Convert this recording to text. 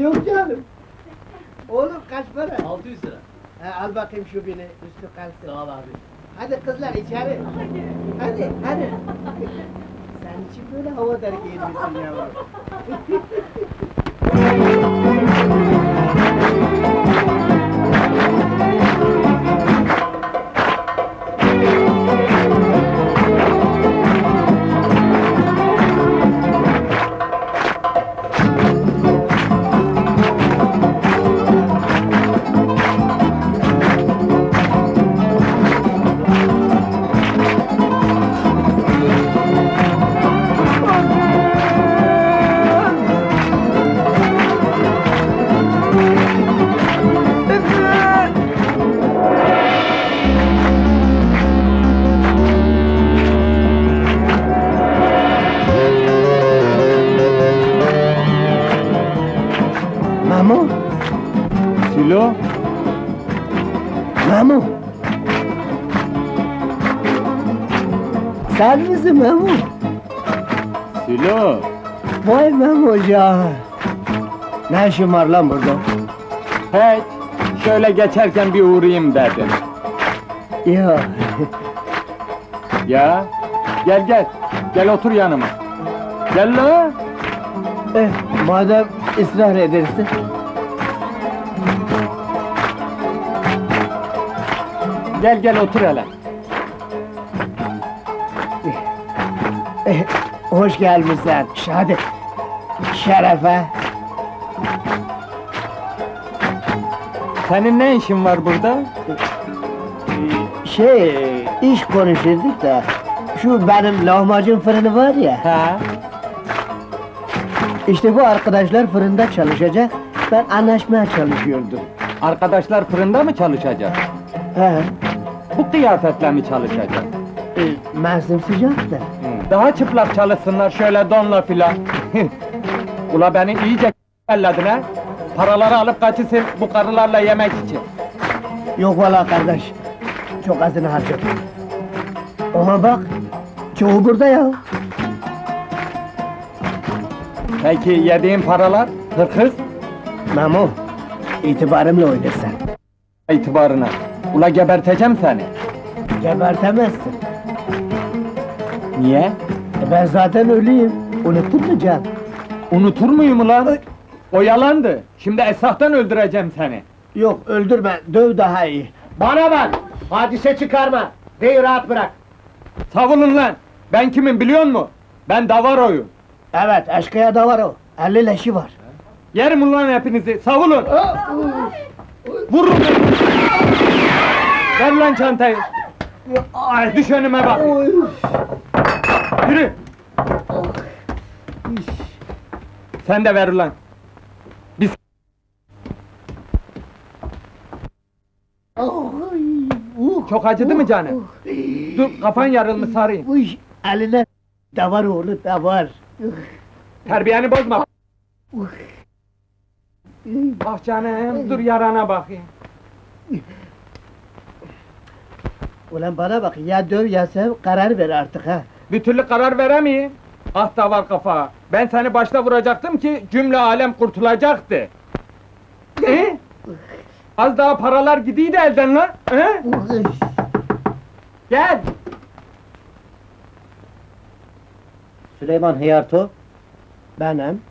Yok canım. Oğlum kaç para? 600 lira. Ha, al bakayım şu bini, üstü kalsın. Sağ ol abi. Hadi kızlar içeri. Hadi, hadi. Sen için böyle havadar giyinmişsin yavrum. Silo, Mamu. Sen misin Mamu? Silo. Vay Mamu ya. Ne işin var lan burada? Hey, şöyle geçerken bir uğrayayım dedim. Ya, Ya, gel gel, gel otur yanıma. Gel la. eh, madem ısrar edersin. Gel gel otur hele. Eh, hoş gelmişsin. Hadi. Şerefe. Senin ne işin var burada? Şey, iş konuşurduk da... Şu benim lahmacun fırını var ya... Ha? İşte bu arkadaşlar fırında çalışacak. Ben anlaşmaya çalışıyordum. Arkadaşlar fırında mı çalışacak? He, Bu kıyafetle mi çalışacak? e, mevsim sıcak da. Daha çıplak çalışsınlar şöyle donla filan. Ula beni iyice elledin ha? Paraları alıp kaçısın bu karılarla yemek için. Yok valla kardeş, çok azını harcadım. Oha bak, çoğu burada ya. Peki yediğin paralar? Hırkız? Memo, itibarımla oynarsan. itibarına. Ula geberteceğim seni. Gebertemezsin. Niye? E ben zaten ölüyüm. Unuttun mu can? Unutur muyum ulan? O yalandı. Şimdi esahtan öldüreceğim seni. Yok, öldürme, döv daha iyi. Bana bak, hadise çıkarma. Bey rahat bırak. Savunun lan! Ben kimim biliyor musun? Ben Davaro'yum. Evet, eşkıya da var o. Elli leşi var. Yerim ulan hepinizi, savunun! Vurun beni! Lan çantayı! Ay, düş önüme bak! Yürü! Sen de ver ulan! Biz... Çok acıdı mı canım? Dur, kafan yarılmış sarayım. Uy, eline da var oğlu da var. Terbiyeni bozma! Bak canım, dur yarana bakayım. Ulan bana bak, ya döv ya sev, karar ver artık ha. Bir türlü karar veremeyim. Ah da var kafa. Ben seni başta vuracaktım ki cümle alem kurtulacaktı. He? Az daha paralar gidiydi elden lan. He? Gel. Süleyman Hıyarto. Benim.